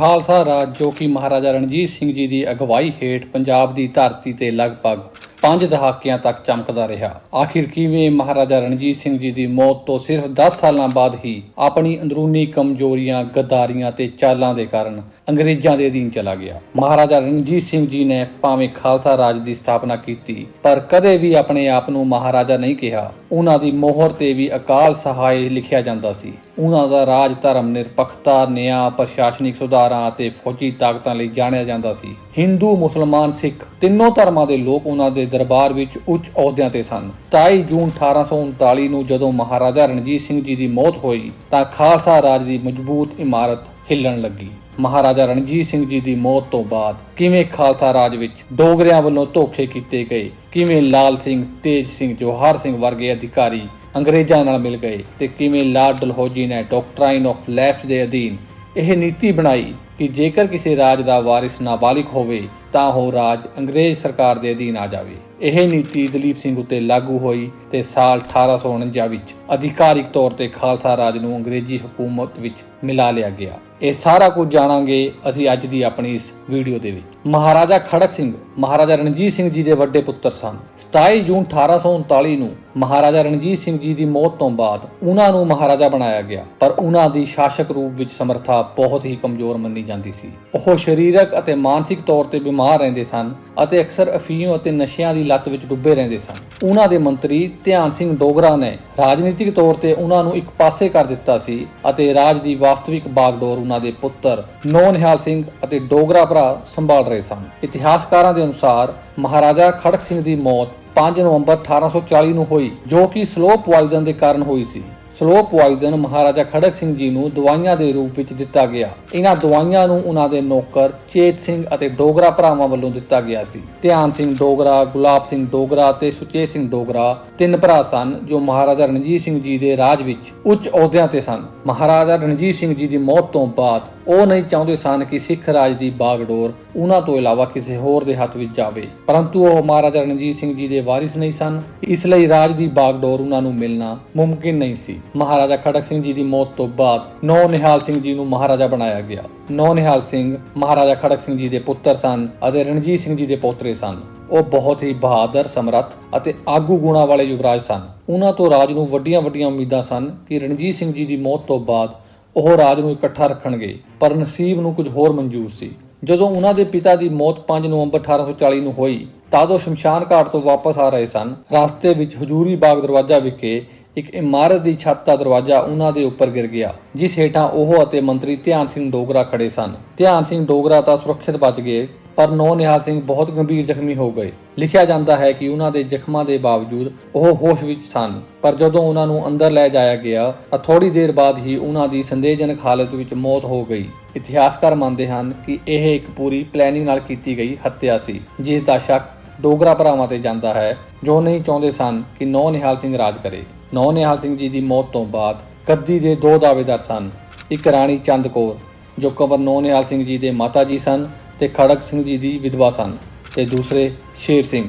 ਖਾਲਸਾ ਰਾਜ ਜੋ ਕਿ ਮਹਾਰਾਜਾ ਰਣਜੀਤ ਸਿੰਘ ਜੀ ਦੀ ਅਗਵਾਈ ਹੇਠ ਪੰਜਾਬ ਦੀ ਧਰਤੀ ਤੇ ਲਗਭਗ ਪੰਜ ਦਹਾਕਿਆਂ ਤੱਕ ਚਮਕਦਾ ਰਿਹਾ। ਆਖਿਰ ਕਿਵੇਂ ਮਹਾਰਾਜਾ ਰਣਜੀਤ ਸਿੰਘ ਜੀ ਦੀ ਮੌਤ ਤੋਂ ਸਿਰਫ 10 ਸਾਲਾਂ ਬਾਅਦ ਹੀ ਆਪਣੀ ਅੰਦਰੂਨੀ ਕਮਜ਼ੋਰੀਆਂ, ਗਦਾਰੀਆਂ ਤੇ ਚਾਲਾਂ ਦੇ ਕਾਰਨ ਅੰਗਰੇਜ਼ਾਂ ਦੇ ਅਧੀਨ ਚਲਾ ਗਿਆ। ਮਹਾਰਾਜਾ ਰਣਜੀਤ ਸਿੰਘ ਜੀ ਨੇ ਭਾਵੇਂ ਖਾਲਸਾ ਰਾਜ ਦੀ ਸਥਾਪਨਾ ਕੀਤੀ, ਪਰ ਕਦੇ ਵੀ ਆਪਣੇ ਆਪ ਨੂੰ ਮਹਾਰਾਜਾ ਨਹੀਂ ਕਿਹਾ। ਉਹਨਾਂ ਦੀ ਮੋਹਰ ਤੇ ਵੀ ਅਕਾਲ ਸਹਾਇ ਲਿਖਿਆ ਜਾਂਦਾ ਸੀ। ਉਹਨਾਂ ਦਾ ਰਾਜ ਧਰਮ ਨਿਰਪੱਖਤਾ, ਨਿਆਂ, ਪ੍ਰਸ਼ਾਸਨਿਕ ਸੁਧਾਰਾਂ ਅਤੇ ਫੌਜੀ ਤਾਕਤਾਂ ਲਈ ਜਾਣਿਆ ਜਾਂਦਾ ਸੀ। ਹਿੰਦੂ, ਮੁਸਲਮਾਨ, ਸਿੱਖ ਤਿੰਨੋਂ ਧਰਮਾਂ ਦੇ ਲੋਕ ਉਹਨਾਂ ਦੇ ਦਰਬਾਰ ਵਿੱਚ ਉੱਚ ਅਹੁਦਿਆਂ ਤੇ ਸਨ। 27 ਜੂਨ 1839 ਨੂੰ ਜਦੋਂ ਮਹਾਰਾਜਾ ਰਣਜੀਤ ਸਿੰਘ ਜੀ ਦੀ ਮੌਤ ਹੋਈ, ਤਾਂ ਖਾਲਸਾ ਰਾਜ ਦੀ ਮਜ਼ਬੂਤ ਇਮਾਰਤ ਹਿੱਲਣ ਲੱਗੀ। ਮਹਾਰਾਜਾ ਰਣਜੀਤ ਸਿੰਘ ਜੀ ਦੀ ਮੌਤ ਤੋਂ ਬਾਅਦ ਕਿਵੇਂ ਖਾਲਸਾ ਰਾਜ ਵਿੱਚ ਡੋਗਰਿਆਂ ਵੱਲੋਂ ਧੋਖੇ ਕੀਤੇ ਗਏ? ਕਿਵੇਂ ਲਾਲ ਸਿੰਘ, ਤੇਜ ਸਿੰਘ ਜੋਹਾਰ ਸਿੰਘ ਵਰਗੇ ਅਧਿਕਾਰੀ ਅੰਗਰੇਜ਼ਾਂ ਨਾਲ ਮਿਲ ਗਏ ਤੇ ਕਿਵੇਂ ਲਾਰਡ ਡਲਹੌਜੀ ਨੇ ਡਾਕਟਰਾਈਨ ਆਫ ਲੈਫਟ ਦੇ ਅਧੀਨ ਇਹ ਨੀਤੀ ਬਣਾਈ ਕਿ ਜੇਕਰ ਕਿਸੇ ਰਾਜ ਦਾ ਵਾਰਿਸ ਨਾਬਾਲਿਗ ਹੋਵੇ, ਤਾਂ ਉਹ ਰਾਜ ਅੰਗਰੇਜ਼ ਸਰਕਾਰ ਦੇ ਅਧੀਨ ਆ ਜਾਵੇ। ਇਹ ਨੀਤੀ ਦਲੀਪ ਸਿੰਘ ਉੱਤੇ ਲਾਗੂ ਹੋਈ ਤੇ ਸਾਲ 1849 ਵਿੱਚ ਅਧਿਕਾਰਿਕ ਤੌਰ ਤੇ ਖਾਲਸਾ ਰਾਜ ਨੂੰ ਅੰਗਰੇਜ਼ੀ ਹਕੂਮਤ ਵਿੱਚ ਮਿਲਾ ਲਿਆ ਗਿਆ। ਇਹ ਸਾਰਾ ਕੁਝ ਜਾਣਾਂਗੇ ਅਸੀਂ ਅੱਜ ਦੀ ਆਪਣੀ ਇਸ ਵੀਡੀਓ ਦੇ ਵਿੱਚ। ਮਹਾਰਾਜਾ ਖੜਕ ਸਿੰਘ ਮਹਾਰਾਜਾ ਰਣਜੀਤ ਸਿੰਘ ਜੀ ਦੇ ਵੱਡੇ ਪੁੱਤਰ ਸਨ। 27 ਜੂਨ 1839 ਨੂੰ ਮਹਾਰਾਜਾ ਰਣਜੀਤ ਸਿੰਘ ਜੀ ਦੀ ਮੌਤ ਤੋਂ ਬਾਅਦ ਉਹਨਾਂ ਨੂੰ ਮਹਾਰਾਜਾ ਬਣਾਇਆ ਗਿਆ। ਪਰ ਉਹਨਾਂ ਦੀ ਸ਼ਾਸਕ ਰੂਪ ਵਿੱਚ ਸਮਰੱਥਾ ਬਹੁਤ ਹੀ ਕਮਜ਼ੋਰ ਮੰਨੀ ਜਾਂਦੀ ਸੀ। ਉਹ ਸਰੀਰਕ ਅਤੇ ਮਾਨਸਿਕ ਤੌਰ ਤੇ ਬਿਮਾਰ ਰਹਿੰਦੇ ਸਨ ਅਤੇ ਅਕਸਰ ਅਫੀਮ ਅਤੇ ਨਸ਼ਿਆਂ ਦੀ ਲੱਤ ਵਿੱਚ ਡੁੱਬੇ ਰਹਿੰਦੇ ਸਨ। ਉਹਨਾਂ ਦੇ ਮੰਤਰੀ ਧਿਆਨ ਸਿੰਘ ਡੋਗਰਾ ਨੇ ਰਾਜਨੀਤਿਕ ਤੌਰ ਤੇ ਉਹਨਾਂ ਨੂੰ ਇੱਕ ਪਾਸੇ ਕਰ ਦਿੱਤਾ ਸੀ ਅਤੇ ਰਾਜ ਦੀ ਵਾਸਤਵਿਕ ਬਾਗਡੋਰ ਉਹਨਾਂ ਦੇ ਪੁੱਤਰ ਨੌ ਨਿਹਾਲ ਸਿੰਘ ਅਤੇ ਡੋਗਰਾ ਭਰਾ ਸੰਭਾਲ ਰਹੇ ਸਨ। ਇਤਿਹਾਸਕਾਰਾਂ ਦੇ ਅਨੁਸਾਰ ਮਹਾਰਾਜਾ ਖੜਕ ਸਿੰਘ ਦੀ ਮੌਤ 5 ਨਵੰਬਰ 1840 ਨੂੰ ਹੋਈ, ਜੋ ਕਿ ਸਲੋ ਪੋਇਜ਼ਨ ਦੇ ਕਾਰਨ ਹੋਈ ਸੀ। ਸਲੋ ਪੋਇਜ਼ਨ ਮਹਾਰਾਜਾ ਖੜਕ ਸਿੰਘ ਜੀ ਨੂੰ ਦਵਾਈਆਂ ਦੇ ਰੂਪ ਵਿੱਚ ਦਿੱਤਾ ਗਿਆ। ਇਹਨਾਂ ਦਵਾਈਆਂ ਨੂੰ ਉਹਨਾਂ ਦੇ ਨੌਕਰ ਚੇਤ ਸਿੰਘ ਅਤੇ ਡੋਗਰਾ ਭਰਾਵਾਂ ਵੱਲੋਂ ਦਿੱਤਾ ਗਿਆ ਸੀ। ਧਿਆਨ ਸਿੰਘ ਡੋਗਰਾ, ਗੁਲਾਬ ਸਿੰਘ ਡੋਗਰਾ ਤੇ ਸੁਚੇਤ ਸਿੰਘ ਡੋਗਰਾ ਤਿੰਨ ਭਰਾ ਸਨ, ਜੋ ਮਹਾਰਾਜਾ ਰਣਜੀਤ ਸਿੰਘ ਜੀ ਦੇ ਰਾਜ ਵਿੱਚ ਉੱਚ ਅਹੁਦਿਆਂ ਤੇ ਸਨ। ਮਹਾਰਾਜਾ ਰਣਜੀਤ ਸਿੰਘ ਜੀ ਦੀ ਮੌਤ ਤੋਂ ਬਾਅਦ ਉਹ ਨਹੀਂ ਚਾਹੁੰਦੇ ਸਨ ਕਿ ਸਿੱਖ ਰਾਜ ਦੀ ਬਾਗਡੋਰ ਉਹਨਾਂ ਤੋਂ ਇਲਾਵਾ ਕਿਸੇ ਹੋਰ ਦੇ ਹੱਥ ਵਿੱਚ ਜਾਵੇ। ਪਰੰਤੂ ਉਹ ਮਹਾਰਾਜਾ ਰਣਜੀਤ ਸਿੰਘ ਜੀ ਦੇ ਵਾਰਿਸ ਨਹੀਂ ਸਨ। ਇਸ ਲਈ ਰਾਜ ਦੀ ਬਾਗਡੋਰ ਉਹਨਾਂ ਨੂੰ ਮਿਲਣਾ ਮੁਮਕਿਨ ਨਹੀਂ ਸੀ। ਮਹਾਰਾਜਾ ਖੜਕ ਸਿੰਘ ਜੀ ਦੀ ਮੌਤ ਤੋਂ ਬਾਅਦ ਨੌ ਨਿਹਾਲ ਸਿੰਘ ਜੀ ਨੂੰ ਮਹਾਰਾਜਾ ਬਣਾਇਆ ਗਿਆ। ਨੌ ਨਿਹਾਲ ਸਿੰਘ ਮਹਾਰਾਜਾ ਖੜਕ ਸਿੰਘ ਜੀ ਦੇ ਪੁੱਤਰ ਸਨ ਅਤੇ ਰਣਜੀਤ ਸਿੰਘ ਜੀ ਦੇ ਪੋਤਰੇ ਸਨ। ਉਹ ਬਹੁਤ ਹੀ ਬਹਾਦਰ, ਸਮਰੱਥ ਅਤੇ ਆਗੂ ਗੁਣਾ ਵਾਲੇ ਯੁਵਰਾਜ ਸਨ। ਉਹਨਾਂ ਤੋਂ ਰਾਜ ਨੂੰ ਵੱਡੀਆਂ-ਵੱਡੀਆਂ ਉਮੀਦਾਂ ਸਨ ਕਿ ਰਣਜੀਤ ਸਿੰਘ ਜੀ ਦੀ ਮੌਤ ਤੋਂ ਬਾਅਦ ਉਹ ਰਾਜ ਨੂੰ ਇਕੱਠਾ ਰੱਖਣਗੇ, ਪਰ ਨਸੀਬ ਨੂੰ ਕੁਝ ਹੋਰ ਮਨਜ਼ੂਰ ਸੀ। ਜਦੋਂ ਉਹਨਾਂ ਦੇ ਪਿਤਾ ਦੀ ਮੌਤ 5 ਨਵੰਬਰ 1840 ਨੂੰ ਹੋਈ, ਤਾਂ ਉਹ ਸ਼ਮਸ਼ਾਨ ਘਾਟ ਤੋਂ ਵਾਪਸ ਆ ਰਹੇ ਸਨ, ਰਸਤੇ ਵਿੱਚ ਹਜੂਰੀ ਬਾਗ ਦਰਵਾਜ਼ਾ ਵਿਖੇ ਇੱਕ ਇਮਾਰਤ ਦੀ ਛੱਤ ਦਾ ਦਰਵਾਜ਼ਾ ਉਹਨਾਂ ਦੇ ਉੱਪਰ ਗਿਰ ਗਿਆ, ਜਿਸ ਹੇਠਾਂ ਉਹ ਅਤੇ ਮੰਤਰੀ ਧਿਆਨ ਸਿੰਘ ਡੋਗਰਾ ਖੜੇ ਸਨ। ਧਿਆਨ ਸਿੰਘ ਡੋਗਰਾ ਤਾਂ ਸੁਰੱਖਿਅਤ ਬਚ ਗਏ ਪਰ ਨੌ ਨਿਹਾਲ ਸਿੰਘ ਬਹੁਤ ਗੰਭੀਰ ਜ਼ਖਮੀ ਹੋ ਗਏ। ਲਿਖਿਆ ਜਾਂਦਾ ਹੈ ਕਿ ਉਹਨਾਂ ਦੇ ਜ਼ਖਮਾਂ ਦੇ ਬਾਵਜੂਦ ਉਹ ਹੋਸ਼ ਵਿੱਚ ਸਨ। ਪਰ ਜਦੋਂ ਉਹਨਾਂ ਨੂੰ ਅੰਦਰ ਲੈ ਜਾਇਆ ਗਿਆ, ਤਾਂ ਥੋੜੀ ਦੇਰ ਬਾਅਦ ਹੀ ਉਹਨਾਂ ਦੀ ਸੰਦੇਹਜਨਕ ਹਾਲਤ ਵਿੱਚ ਮੌਤ ਹੋ ਗਈ। ਇਤਿਹਾਸਕਾਰ ਮੰਨਦੇ ਹਨ ਕਿ ਇਹ ਇੱਕ ਪੂਰੀ ਪਲੈਨਿੰਗ ਨਾਲ ਕੀਤੀ ਗਈ ਹੱਤਿਆ ਸੀ, ਜਿਸ ਦਾ ਸ਼ੱਕ ਡੋਗਰਾ ਭਰਾਵਾਂ ਤੇ ਜਾਂਦਾ ਹੈ, ਜੋ ਨਹੀਂ ਚਾਹੁੰਦੇ ਸਨ ਕਿ ਨੌ ਨਿਹਾਲ ਸਿੰਘ ਰਾਜ ਕਰੇ। ਨੌ ਨਿਹਾਲ ਸਿੰਘ ਜੀ ਦੀ ਮੌਤ ਤੋਂ ਬਾਅਦ ਗੱਦੀ ਦੇ ਦੋ ਦਾਅਵੇਦਾਰ ਸਨ। ਇੱਕ ਰਾਣੀ ਚੰਦ ਕੌਰ, ਜੋ ਕੰਵਰ ਨੌ ਨਿਹਾਲ ਸਿੰਘ ਜੀ ਦੇ ਮਾਤਾ ਜੀ ਸਨ ਤੇ ਖੜਕ ਸਿੰਘ ਜੀ ਦੀ ਵਿਧਵਾ ਸਨ ਤੇ ਦੂਸਰੇ ਸ਼ੇਰ ਸਿੰਘ,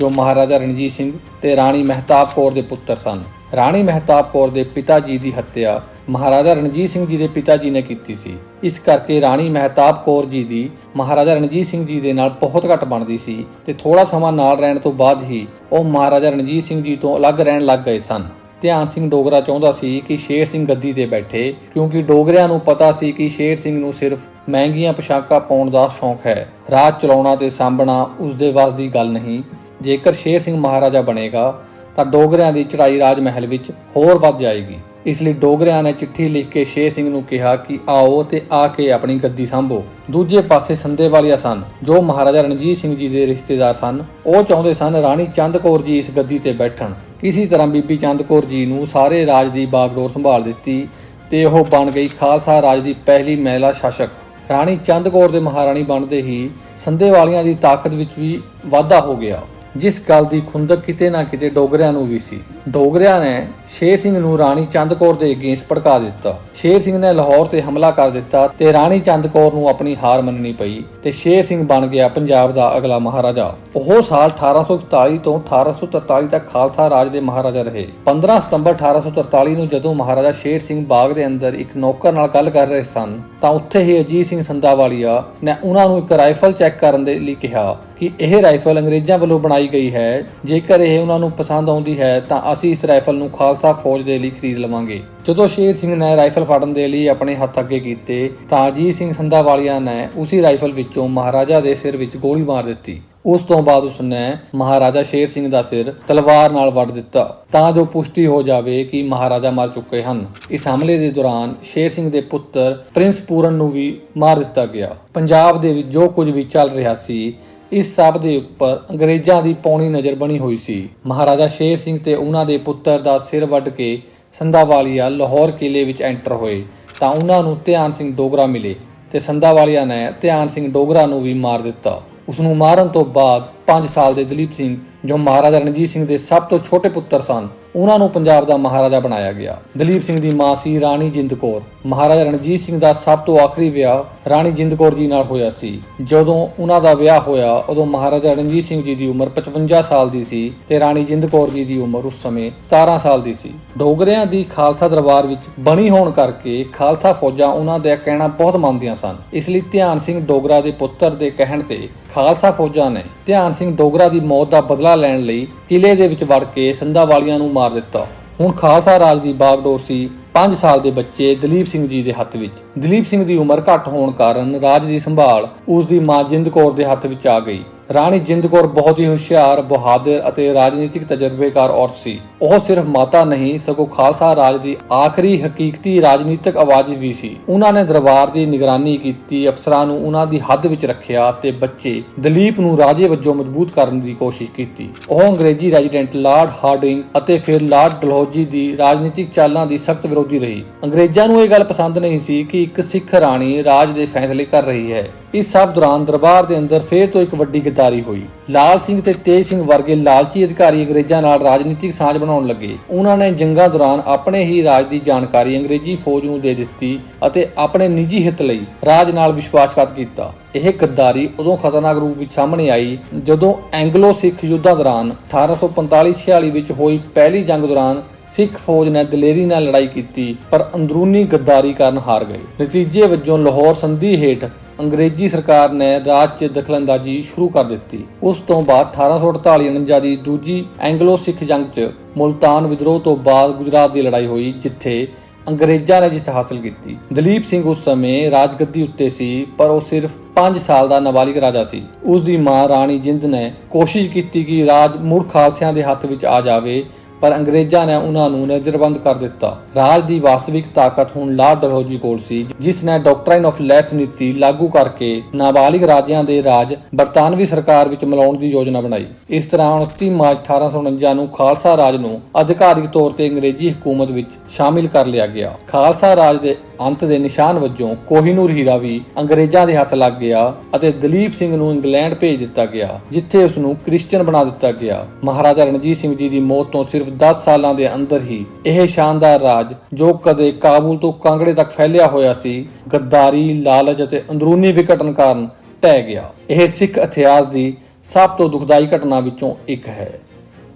ਜੋ ਮਹਾਰਾਜਾ ਰਣਜੀਤ ਸਿੰਘ ਤੇ ਰਾਣੀ ਮਹਿਤਾਬ ਕੌਰ ਦੇ ਪੁੱਤਰ ਸਨ। ਰਾਣੀ ਮਹਿਤਾਬ ਕੌਰ ਦੇ ਪਿਤਾ ਜੀ ਦੀ ਹੱਤਿਆ ਮਹਾਰਾਜਾ ਰਣਜੀਤ ਸਿੰਘ ਜੀ ਦੇ ਪਿਤਾ ਜੀ ਨੇ ਕੀਤੀ ਸੀ। ਇਸ ਕਰਕੇ ਰਾਣੀ ਮਹਿਤਾਬ ਕੌਰ ਜੀ ਦੀ ਮਹਾਰਾਜਾ ਰਣਜੀਤ ਸਿੰਘ ਜੀ ਦੇ ਨਾਲ ਬਹੁਤ ਘੱਟ ਬਣਦੀ ਸੀ ਤੇ ਥੋੜਾ ਸਮਾਂ ਨਾਲ ਰਹਿਣ ਤੋਂ ਬਾਅਦ ਹੀ ਉਹ ਮਹਾਰਾਜਾ ਰਣਜੀਤ ਸਿੰਘ ਜੀ ਤੋਂ ਅਲੱਗ ਰਹਿਣ ਲੱਗ ਗਏ ਸਨ। ਧਿਆਨ ਸਿੰਘ ਡੋਗਰਾ ਚਾਹੁੰਦਾ ਸੀ ਕਿ ਸ਼ੇਰ ਸਿੰਘ ਗੱਦੀ ਤੇ ਬੈਠੇ, ਕਿਉਂਕਿ ਡੋਗਰਿਆਂ ਨੂੰ ਪਤਾ ਸੀ ਕਿ ਸ਼ੇਰ ਸਿੰਘ ਨੂੰ ਸਿਰਫ ਮਹਿੰਗੀਆਂ ਪੋਸ਼ਾਕਾਂ ਪਾਉਣ ਦਾ ਸ਼ੌਂਕ ਹੈ। ਰਾਜ ਚਲਾਉਣਾ ਤੇ ਸਾਂਭਣਾ ਉਸ ਦੇ ਵੱਸ ਦੀ ਗੱਲ ਨਹੀਂ। ਜੇਕਰ ਸ਼ੇਰ ਸਿੰਘ ਮਹਾਰਾਜਾ ਬਣੇਗਾ, ਤਾਂ ਡੋਗਰਿਆਂ ਦੀ ਚੜਾਈ ਰਾਜ ਮਹਿਲ ਵਿੱਚ ਹੋਰ ਵੱਧ ਜਾਏਗੀ। ਇਸ ਲਈ ਡੋਗਰਿਆਂ ਨੇ ਚਿੱਠੀ ਲਿਖ ਕੇ ਸ਼ੇਰ ਸਿੰਘ ਨੂੰ ਕਿਹਾ ਕਿ ਆਓ ਤੇ ਆ ਕੇ ਆਪਣੀ ਗੱਦੀ ਸੰਭੋ। ਦੂਜੇ ਪਾਸੇ ਸੰਦੇਵਾਲੀਆ ਸਨ, ਜੋ ਮਹਾਰਾਜਾ ਰਣਜੀਤ ਸਿੰਘ ਜੀ ਦੇ ਰਿਸ਼ਤੇਦਾਰ ਸਨ। ਉਹ ਚਾਹੁੰਦੇ ਸਨ ਰਾਣੀ ਚੰਦ ਕੌਰ ਜੀ ਇਸ ਗੱਦੀ ਤੇ ਬੈਠਣ। ਕਿਸੇ ਤਰ੍ਹਾਂ ਬੀਬੀ ਚੰਦ ਕੌਰ ਜੀ ਨੂੰ ਸਾਰੇ ਰਾਜ ਦੀ ਬਾਗਡੋਰ ਸੰਭਾਲ ਦਿੱਤੀ ਤੇ ਉਹ ਬਣ ਗਈ ਖਾਲਸਾ ਰਾਜ ਦੀ ਪਹਿਲੀ ਮਹਿਲਾ ਸ਼ਾਸਕ। ਰਾਣੀ ਚੰਦ ਕੌਰ ਦੇ ਮਹਾਰਾਣੀ ਬਣਦੇ ਹੀ ਸੰਧੇਵਾਲੀਆਂ ਦੀ ਤਾਕਤ ਵਿੱਚ ਵੀ ਵਾਧਾ ਹੋ ਗਿਆ। ਜਿਸ ਗੱਲ ਦੀ ਖੁੰਦਕ ਕਿਤੇ ਨਾ ਕਿਤੇ ਡੋਗਰਿਆਂ ਨੂੰ ਵੀ ਸੀ। ਡੋਗਰਿਆਂ ਨੇ ਸ਼ੇਰ ਸਿੰਘ ਨੂੰ ਰਾਣੀ ਚੰਦ ਕੌਰ ਦੇ ਅਗੇਂਸਟ ਭੜਕਾ ਦਿੱਤਾ। ਸ਼ੇਰ ਸਿੰਘ ਨੇ ਲਾਹੌਰ ਤੇ ਹਮਲਾ ਕਰ ਦਿੱਤਾ ਤੇ ਰਾਣੀ ਚੰਦ ਕੌਰ ਨੂੰ ਆਪਣੀ ਹਾਰ ਮੰਨਣੀ ਪਈ ਤੇ ਸ਼ੇਰ ਸਿੰਘ ਬਣ ਗਿਆ ਪੰਜਾਬ ਦਾ ਅਗਲਾ ਮਹਾਰਾਜਾ। ਉਹ ਸਾਲ 1841 ਤੋਂ 1843 ਤੱਕ ਖਾਲਸਾ ਰਾਜ ਦੇ ਮਹਾਰਾਜਾ ਰਹੇ। 15 ਸਤੰਬਰ 1843 ਨੂੰ ਜਦੋਂ ਮਹਾਰਾਜਾ ਸ਼ੇਰ ਸਿੰਘ ਬਾਗ ਦੇ ਅੰਦਰ ਇੱਕ ਨੌਕਰ ਨਾਲ ਗੱਲ ਕਰ ਰਹੇ ਸਨ, ਤਾਂ ਉੱਥੇ ਹੀ ਅਜੀਤ ਸਿੰਘ ਸੰਧਾਵਾਲੀਆ ਨੇ ਉਹਨਾਂ ਨੂੰ ਇੱਕ ਰਾਈਫਲ ਚੈੱਕ ਕਰਨ ਦੇ ਲਈ ਕਿਹਾ। ਕਿ ਇਹ ਰਾਈਫਲ ਅੰਗਰੇਜ਼ਾਂ ਵੱਲੋਂ ਬਣਾਈ ਗਈ ਹੈ। ਜੇਕਰ ਇਹ ਉਹਨਾਂ ਨੂੰ ਪਸੰਦ ਆਉਂਦੀ ਹੈ, ਤਾਂ ਅਸੀਂ ਇਸ ਰਾਈਫਲ ਨੂੰ ਖਾਲਸਾ ਫੌਜ ਦੇ ਲਈ ਖਰੀਦ ਲਵਾਂਗੇ। ਜਦੋਂ ਸ਼ੇਰ ਸਿੰਘ ਨੇ ਰਾਈਫਲ ਫੜਨ ਦੇ ਲਈ ਆਪਣੇ ਹੱਥ ਅੱਗੇ ਕੀਤੇ, ਤਾਂ ਅਜੀਤ ਸਿੰਘ ਸੰਧਾਵਾਲੀਆ ਨੇ ਉਸੇ ਰਾਈਫਲ ਵਿੱਚੋਂ ਮਹਾਰਾਜਾ ਦੇ ਸਿਰ ਵਿੱਚ ਗੋਲੀ ਮਾਰ ਦਿੱਤੀ। ਉਸ ਤੋਂ ਬਾਅਦ ਉਸਨੇ ਮਹਾਰਾਜਾ ਸ਼ੇਰ ਸਿੰਘ ਦਾ ਸਿਰ ਤਲਵਾਰ ਨਾਲ ਵੱਢ ਦਿੱਤਾ। ਤਾਂ ਜੋ ਪੁਸ਼ਟੀ ਹੋ ਜਾਵੇ ਕਿ ਮਹਾਰਾਜਾ ਮਰ ਚੁੱਕੇ ਹਨ। ਇਸ ਹਮਲੇ ਦੇ ਦੌਰਾਨ ਸ਼ੇਰ ਸਿੰਘ ਦੇ ਪੁੱਤਰ ਪ੍ਰਿੰਸ ਪੂਰਨ ਨੂੰ ਵੀ ਮਾਰ ਦਿੱਤਾ ਗਿਆ। ਪੰਜਾਬ ਦੇ ਵਿੱਚ ਜੋ ਕੁਝ ਵੀ ਚੱਲ ਰਿਹਾ ਸੀ ਇਸ ਸਭ ਦੇ ਉੱਪਰ ਅੰਗਰੇਜ਼ਾਂ ਦੀ ਪੌਣੀ ਨਜ਼ਰ ਬਣੀ ਹੋਈ ਸੀ। ਮਹਾਰਾਜਾ ਸ਼ੇਰ ਸਿੰਘ ਤੇ ਉਹਨਾਂ ਦੇ ਪੁੱਤਰ ਦਾ ਸਿਰ ਵੱਢ ਕੇ ਸੰਧਾਵਾਲੀਆ ਲਾਹੌਰ ਕਿਲੇ ਵਿੱਚ ਐਂਟਰ ਹੋਏ ਤਾਂ ਉਹਨਾਂ ਨੂੰ ਧਿਆਨ ਸਿੰਘ ਡੋਗਰਾ ਮਿਲੇ ਤੇ ਸੰਧਾਵਾਲੀਆ ਨੇ ਧਿਆਨ ਸਿੰਘ ਡੋਗਰਾ ਨੂੰ ਵੀ ਮਾਰ ਦਿੱਤਾ। ਉਸ ਨੂੰ ਮਾਰਨ ਤੋਂ ਬਾਅਦ 5 ਸਾਲ ਦੇ ਦਲੀਪ ਸਿੰਘ, ਜੋ ਮਹਾਰਾਜਾ ਰਣਜੀਤ ਸਿੰਘ ਦੇ ਸਭ ਤੋਂ ਛੋਟੇ ਪੁੱਤਰ ਸਨ ਉਹਨਾਂ ਨੂੰ ਪੰਜਾਬ ਦਾ ਮਹਾਰਾਜਾ ਬਣਾਇਆ ਗਿਆ। ਦਲੀਪ ਸਿੰਘ ਦੀ ਮਾਂ ਸੀ ਰਾਣੀ ਜਿੰਦ ਕੌਰ। ਮਹਾਰਾਜਾ ਰਣਜੀਤ ਸਿੰਘ ਦਾ ਸਭ ਤੋਂ ਆਖਰੀ ਵਿਆਹ ਰਾਣੀ ਜਿੰਦ ਕੌਰ ਜੀ ਨਾਲ ਹੋਇਆ ਸੀ। ਜਦੋਂ ਉਹਨਾਂ ਦਾ ਵਿਆਹ ਹੋਇਆ, ਉਦੋਂ ਮਹਾਰਾਜਾ ਰਣਜੀਤ ਸਿੰਘ ਜੀ ਦੀ ਉਮਰ 55 ਸਾਲ ਦੀ ਸੀ ਤੇ ਰਾਣੀ ਜਿੰਦ ਕੌਰ ਜੀ ਦੀ ਉਮਰ ਉਸ ਸਮੇਂ 17 ਸਾਲ ਦੀ ਸੀ। ਡੋਗਰਿਆਂ ਦੀ ਖਾਲਸਾ ਦਰਬਾਰ ਵਿੱਚ ਬਣੀ ਹੋਣ ਕਰਕੇ ਖਾਲਸਾ ਫੌਜਾਂ ਉਹਨਾਂ ਦਾ ਕਹਿਣਾ ਬਹੁਤ ਮੰਨਦੀਆਂ ਸਨ। ਇਸ ਲਈ ਧਿਆਨ ਸਿੰਘ ਡੋਗਰਾ ਦੇ ਪੁੱਤਰ ਦੇ ਕਹਿਣ ਤੇ ਖਾਲਸਾ ਫੌਜਾਂ ਨੇ ਧਿਆਨ ਸਿੰਘ ਡੋਗਰਾ ਦੀ ਮੌਤ ਦਾ ਬਦਲਾ ਲੈਣ ਲਈ ਕਿਲੇ ਦੇ ਵਿੱਚ ਵੜ ਕੇ ਸੰਧਾ ਵਾਲੀਆਂ ਨੂੰ ਮਾਰ ਦਿੱਤਾ। ਹੁਣ ਖਾਲਸਾ ਰਾਜ ਦੀ ਬਾਗਡੋਰ ਸੀ 5 ਸਾਲ ਦੇ ਬੱਚੇ ਦਲੀਪ ਸਿੰਘ ਜੀ ਦੇ ਹੱਥ ਵਿੱਚ। ਦਲੀਪ ਸਿੰਘ ਦੀ ਉਮਰ ਘੱਟ ਹੋਣ ਕਾਰਨ ਰਾਜ ਦੀ ਸੰਭਾਲ ਉਸ ਦੀ ਮਾਂ ਜਿੰਦ ਕੌਰ ਦੇ ਹੱਥ ਵਿੱਚ ਆ ਗਈ। ਰਾਣੀ ਜਿੰਦ ਕੌਰ ਬਹੁਤ ਹੀ ਹੁਸ਼ਿਆਰ, ਬਹਾਦਰ ਅਤੇ ਰਾਜਨੀਤਿਕ ਤਜਰਬੇਕਾਰ ਔਰਤ ਸੀ। ਉਹ ਸਿਰਫ ਮਾਤਾ ਨਹੀਂ, ਸਗੋਂ ਖਾਲਸਾ ਰਾਜ ਦੀ ਆਖਰੀ ਹਕੀਕਤੀ ਰਾਜਨੀਤਿਕ ਆਵਾਜ਼ ਵੀ ਸੀ। ਉਹਨਾਂ ਨੇ ਦਰਬਾਰ ਦੀ ਨਿਗਰਾਨੀ ਕੀਤੀ, ਅਫਸਰਾਂ ਨੂੰ ਉਹਨਾਂ ਦੀ ਹੱਦ ਵਿੱਚ ਰੱਖਿਆ ਤੇ ਬੱਚੇ ਦਲੀਪ ਨੂੰ ਰਾਜੇ ਵਜੋਂ ਮਜ਼ਬੂਤ ਕਰਨ ਦੀ ਕੋਸ਼ਿਸ਼ ਕੀਤੀ। ਉਹ ਅੰਗਰੇਜ਼ੀ ਰੈਜ਼ੀਡੈਂਟ ਲਾਰਡ ਹਾਰਡਿੰਗ ਅਤੇ ਫਿਰ ਲਾਰਡ ਡਲਹੌਜੀ ਦੀ ਰਾਜਨੀਤਿਕ ਚਾਲਾਂ ਦੀ ਸਖਤ ਵਿਰੋਧੀ ਰਹੀ। ਅੰਗਰੇਜ਼ਾਂ ਨੂੰ ਇਹ ਗੱਲ ਪਸੰਦ ਨਹੀਂ ਸੀ ਕਿ ਇੱਕ ਸਿੱਖ ਰਾਣੀ ਰਾਜ ਦੇ ਫੈਸਲੇ ਕਰ ਰਹੀ ਹੈ। ਇਸ ਸਭ ਦੌਰਾਨ ਦਰਬਾਰ ਦੇ ਅੰਦਰ ਫੇਰ ਤੋਂ ਇੱਕ ਵੱਡੀ ਗਦਾਰੀ ਹੋਈ। ਲਾਲ ਸਿੰਘ ਤੇ ਤੇਜ ਸਿੰਘ ਵਰਗੇ ਲਾਲਚੀ ਅਧਿਕਾਰੀ ਅੰਗਰੇਜ਼ਾਂ ਨਾਲ ਰਾਜਨੀਤਿਕ ਸਾਂਝ ਬਣਾਉਣ ਲੱਗੇ। ਉਹਨਾਂ ਨੇ ਜੰਗਾਂ ਦੌਰਾਨ ਆਪਣੇ ਹੀ ਰਾਜ ਦੀ ਜਾਣਕਾਰੀ ਅੰਗਰੇਜ਼ੀ ਫੌਜ ਨੂੰ ਦੇ ਦਿੱਤੀ ਅਤੇ ਆਪਣੇ ਨਿੱਜੀ ਹਿੱਤ ਲਈ ਰਾਜ ਨਾਲ ਵਿਸ਼ਵਾਸਘਾਤ ਕੀਤਾ। ਇਹ ਗੱਦਾਰੀ ਉਦੋਂ ਖਤਰਨਾਕ ਰੂਪ ਵਿੱਚ ਸਾਹਮਣੇ ਆਈ ਜਦੋਂ ਐਂਗਲੋ ਸਿੱਖ ਯੁੱਧਾਂ ਦੌਰਾਨ 1845-46 ਵਿੱਚ ਹੋਈ ਪਹਿਲੀ ਜੰਗ ਦੌਰਾਨ ਸਿੱਖ ਫੌਜ ਨੇ ਦਲੇਰੀ ਨਾਲ ਲੜਾਈ ਕੀਤੀ, ਪਰ ਅੰਦਰੂਨੀ ਗੱਦਾਰੀ ਕਾਰਨ ਹਾਰ ਗਏ। ਨਤੀਜੇ ਵਜੋਂ ਲਾਹੌਰ ਸੰਧੀ ਹੇਠ ਅੰਗਰੇਜ਼ੀ ਸਰਕਾਰ ਨੇ ਰਾਜ 'ਚ ਦਖਲਅੰਦਾਜ਼ੀ ਸ਼ੁਰੂ ਕਰ ਦਿੱਤੀ। ਉਸ ਤੋਂ ਬਾਅਦ 1848-49 ਦੀ ਦੂਜੀ ਐਂਗਲੋ ਸਿੱਖ ਜੰਗ 'ਚ ਮੁਲਤਾਨ ਵਿਦਰੋਹ ਤੋਂ ਬਾਅਦ ਗੁਜਰਾਤ ਦੀ ਲੜਾਈ ਹੋਈ, ਜਿੱਥੇ ਅੰਗਰੇਜ਼ਾਂ ਨੇ ਜਿੱਤ ਹਾਸਲ ਕੀਤੀ। ਦਲੀਪ ਸਿੰਘ ਉਸ ਸਮੇਂ ਰਾਜਗੱਦੀ ਉੱਤੇ ਸੀ, ਪਰ ਉਹ ਸਿਰਫ 5 ਸਾਲ ਦਾ ਨਾਬਾਲਿਗ ਰਾਜਾ ਸੀ। ਉਸ ਦੀ ਮਾਂ ਰਾਣੀ ਜਿੰਦ ਨੇ ਕੋਸ਼ਿਸ਼ ਕੀਤੀ ਕਿ ਰਾਜ ਮੁੜ ਖਾਲਸਿਆਂ ਦੇ ਹੱਥ ਵਿੱਚ ਆ ਜਾਵੇ ਪਰ ਅੰਗਰੇਜ਼ਾਂ ਨੇ ਉਹਨਾਂ ਨੂੰ ਨਜ਼ਰਬੰਦ ਕਰ ਦਿੱਤਾ। ਰਾਜ ਦੀ ਵਾਸਤਵਿਕ ਤਾਕਤ ਹੁਣ ਲਾਰਡ ਡਲਹੌਜੀ ਕੋਲ ਸੀ, ਜਿਸ ਨੇ ਡਾਕਟਰਾਈਨ ਆਫ ਲੈਪਸ ਨੀਤੀ ਲਾਗੂ ਕਰਕੇ ਨਾਬਾਲਿਗ ਰਾਜਿਆਂ ਦੇ ਰਾਜ ਬਰਤਾਨਵੀ ਸਰਕਾਰ ਵਿੱਚ ਮਿਲਾਉਣ ਦੀ ਯੋਜਨਾ ਬਣਾਈ। ਇਸ ਤਰ੍ਹਾਂ 29 ਮਾਰਚ 1849 ਨੂੰ ਖਾਲਸਾ ਰਾਜ ਨੂੰ ਅਧਿਕਾਰਿਕ ਤੌਰ ਤੇ ਅੰਗਰੇਜ਼ੀ ਹਕੂਮਤ ਵਿੱਚ ਸ਼ਾਮਿਲ ਕਰ ਲਿਆ ਗਿਆ। ਖਾਲਸਾ ਰਾਜ ਦੇ ਅੰਤ ਦੇ ਨਿਸ਼ਾਨ ਵਜੋਂ ਕੋਹੀਨੂਰ ਹੀਰਾ ਵੀ ਅੰਗਰੇਜ਼ਾਂ ਦੇ ਹੱਥ ਲੱਗ ਗਿਆ ਅਤੇ ਦਲੀਪ ਸਿੰਘ ਨੂੰ ਇੰਗਲੈਂਡ ਭੇਜ ਦਿੱਤਾ ਗਿਆ, ਜਿੱਥੇ ਉਸ ਨੂੰ ਕ੍ਰਿਸਚੀਅਨ ਬਣਾ ਦਿੱਤਾ ਗਿਆ। ਮਹਾਰਾਜਾ ਰਣਜੀਤ ਸਿੰਘ ਜੀ ਦੀ ਮੌਤ ਤੋਂ ਸਿਰਫ 10 ਸਾਲਾਂ ਦੇ ਅੰਦਰ ਹੀ ਇਹ ਸ਼ਾਨਦਾਰ ਰਾਜ, ਜੋ ਕਦੇ ਕਾਬੁਲ ਤੋਂ ਕਾਂਗੜੇ ਤੱਕ ਫੈਲਿਆ ਹੋਇਆ ਸੀ ਗੱਦਾਰੀ ਲਾਲਚ ਅਤੇ ਅੰਦਰੂਨੀ ਵਿਘਟਨ ਕਾਰਨ ਢਹਿ ਗਿਆ। ਇਹ ਸਿੱਖ ਇਤਿਹਾਸ ਦੀ ਸਭ ਤੋਂ ਦੁਖਦਾਈ ਘਟਨਾ ਵਿੱਚੋਂ ਇੱਕ ਹੈ।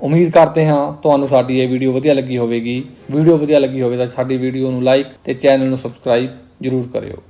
ਉਮੀਦ ਕਰਦੇ ਹਾਂ ਤੁਹਾਨੂੰ ਸਾਡੀ ਇਹ ਵੀਡੀਓ ਵਧੀਆ ਲੱਗੀ ਹੋਵੇਗੀ। ਵੀਡੀਓ ਵਧੀਆ ਲੱਗੀ ਹੋਵੇ ਤਾਂ ਸਾਡੀ ਵੀਡੀਓ ਨੂੰ ਲਾਈਕ ਤੇ ਚੈਨਲ ਨੂੰ ਸਬਸਕ੍ਰਾਈਬ ਜ਼ਰੂਰ ਕਰਿਓ।